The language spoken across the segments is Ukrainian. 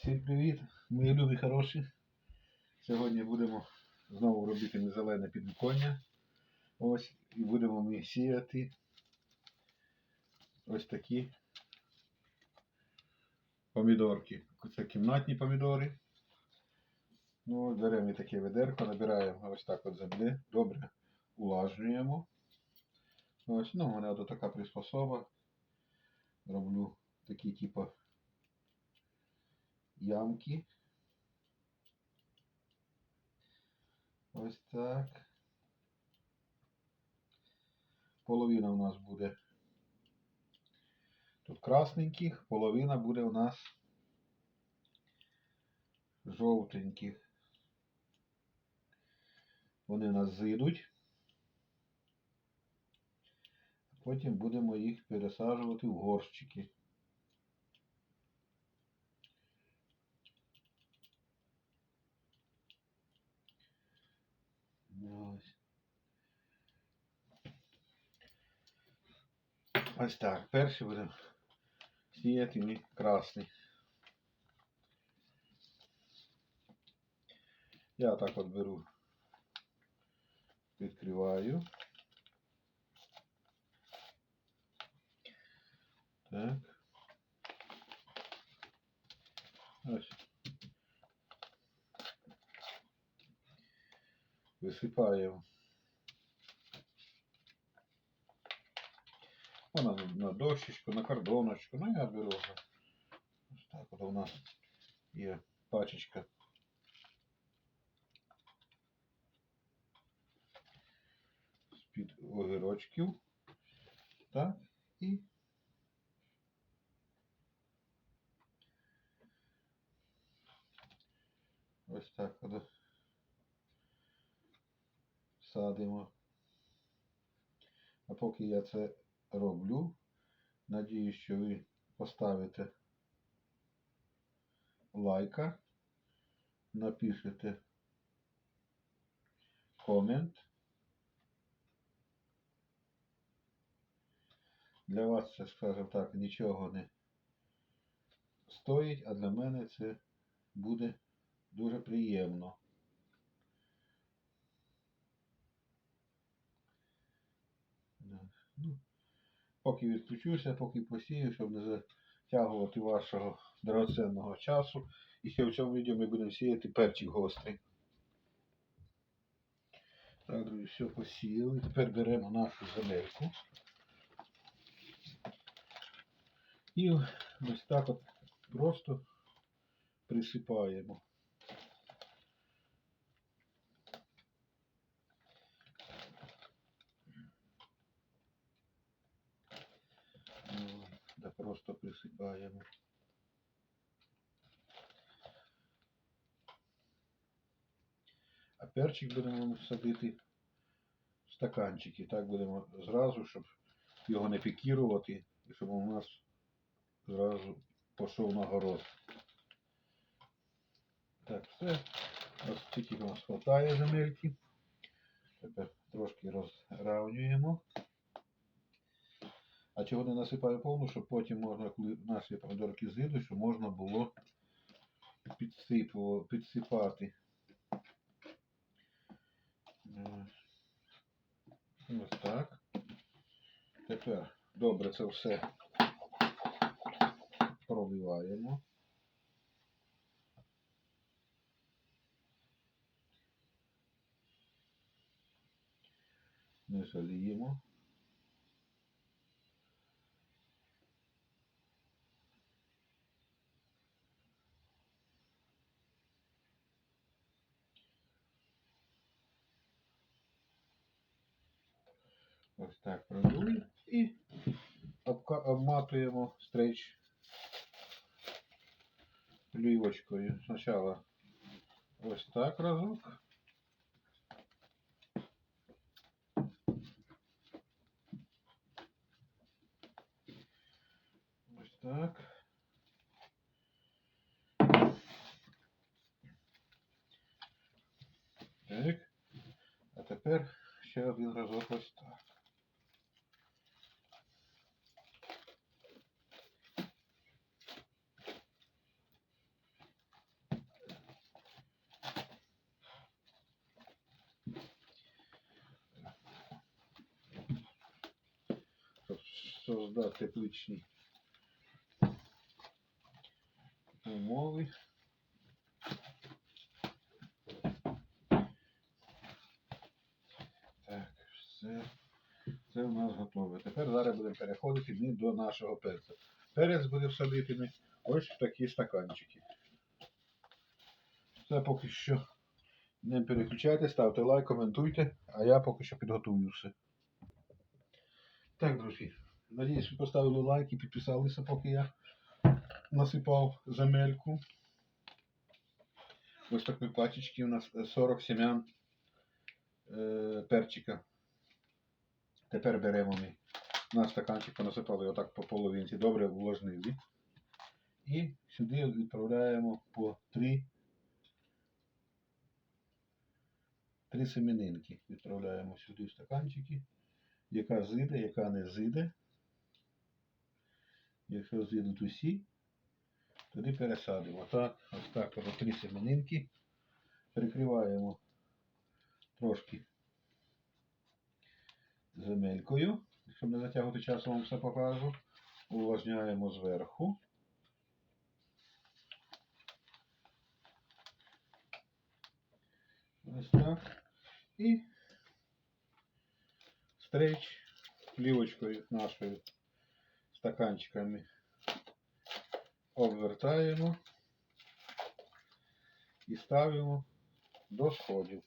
Всім привіт, мої любі хороші. Сьогодні будемо знову робити незелене підвіконня. Ось, і будемо ми сіяти ось такі помідорки. Це кімнатні помідори. Ну, беремо таке ведерко, набираємо ось так от землі, добре улажнюємо. Ось, ну, у мене от така приспособа. Роблю такі типу ямки. Ось так. Половина у нас буде тут красненьких, половина буде у нас жовтеньких. Вони у нас зійдуть. Потім будемо їх пересаджувати в горщики. Ось так. Перший будемо сіяти ми красний. Я так от беру, відкриваю. Так. Ось. Висипаємо. на, дощечку, на кордоночку. Ну я беру вже. Ось так от у нас є пачечка. З-під огірочків. Так. І ось так от садимо. А поки я це роблю, надію, що ви поставите лайка, напишете комент. Для вас це, скажімо так, нічого не стоїть, а для мене це буде дуже приємно. Ну, поки відключуся, поки посію, щоб не затягувати вашого дорогоцінного часу. І ще в цьому відео ми будемо сіяти перчик гострий. Так, друзі, все посіяли. Тепер беремо нашу земельку. І ось так от просто присипаємо. Ну, Да просто присипаємо. А перчик будемо садити в стаканчики. Так будемо зразу, щоб його не пікірувати, і щоб у нас зразу пішов на город. Так, все. Ось тільки у нас хватає земельки. Тепер трошки розравнюємо. А чого не насипаю повну, щоб потім можна, коли наші помідорки зійдуть, щоб можна було підсипати. Е, Ось так. Тепер добре це все проливаємо. Не жаліємо. Ось так продули і обматуємо стрейч плівочкою. Спочатку ось так разок. Ось так. Так. А тепер ще один разок ось. Создати тепличні умови. Так, все. Це у нас готове. Тепер зараз будемо переходити ми до нашого перцю. Перець буде всадити ми ось в такі стаканчики. Це поки що не переключайте, ставте лайк, коментуйте, а я поки що підготую все. Так, друзі, надіюсь, ви поставили лайк і підписалися, поки я насипав земельку. Ось такі пачечки у нас е, 40 семян е, перчика. Тепер беремо ми на стаканчик, понасипали отак по половинці, добре увлажнили. І сюди відправляємо по 3 Три семенинки відправляємо сюди в стаканчики. Яка зиде, яка не зиде. Якщо зійдуть усі, тоді пересадимо. Так, ось так, ось три семенинки. Прикриваємо трошки земелькою, щоб не затягувати часом вам все покажу. Увлажняємо зверху. Ось так. І стрейч плівочкою нашою стаканчиками обвертаємо і ставимо до сходів.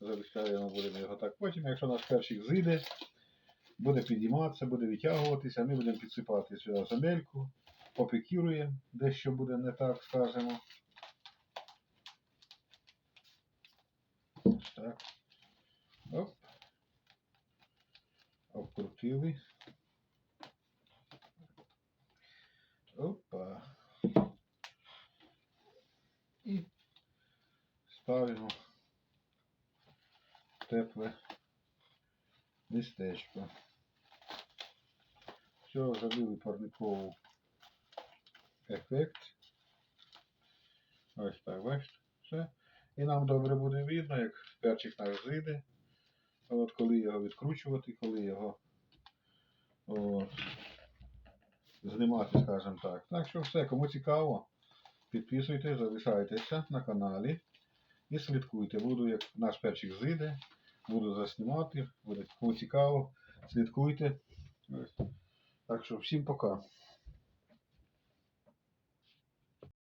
Залишаємо будемо його так. Потім, якщо наш перчик зійде, буде підійматися, буде витягуватися, ми будемо підсипати сюди земельку, попікіруємо, дещо буде не так, скажемо. Так. Оп. Обкрутили. Опа. І ставимо тепле містечко. Все, забили парниковий ефект. Ось так, бачите, все. І нам добре буде видно, як перчик наш зійде. От коли його відкручувати, коли його от, знімати, скажімо так. Так що все, кому цікаво, підписуйтесь, залишайтеся на каналі і слідкуйте. Буду, як наш перчик зійде, буду заснімати. Буде, кому цікаво, слідкуйте. Так що всім пока.